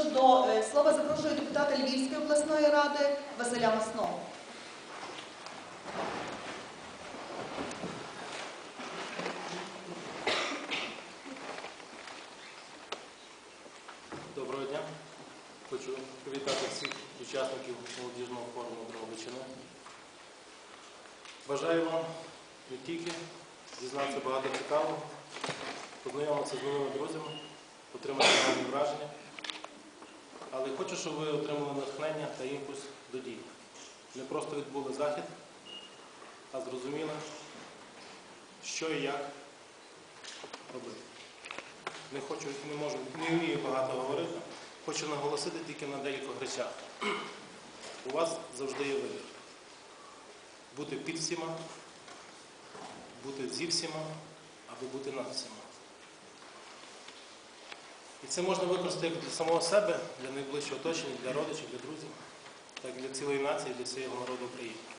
Отож, до е, слова запрошую депутата Львівської обласної ради Василя Масного. Доброго дня. Хочу привітати всіх учасників молодіжного форуму Дрогобичини. Бажаю вам не тільки дізнатися багато цікавого, познайомитися з новими друзями, отримати гарні враження, але хочу, щоб ви отримали натхнення та імпульс до дій. Не просто відбули захід, а зрозуміли, що і як робити. Не хочу, не можу, не вмію багато говорити. Хочу наголосити тільки на деяких речах. У вас завжди є вибір. Бути під всіма, бути зі всіма, або бути над всіма. І це можна використати як для самого себе, для найближчого оточення, для родичів, для друзів, так і для цілої нації, для всього народу України.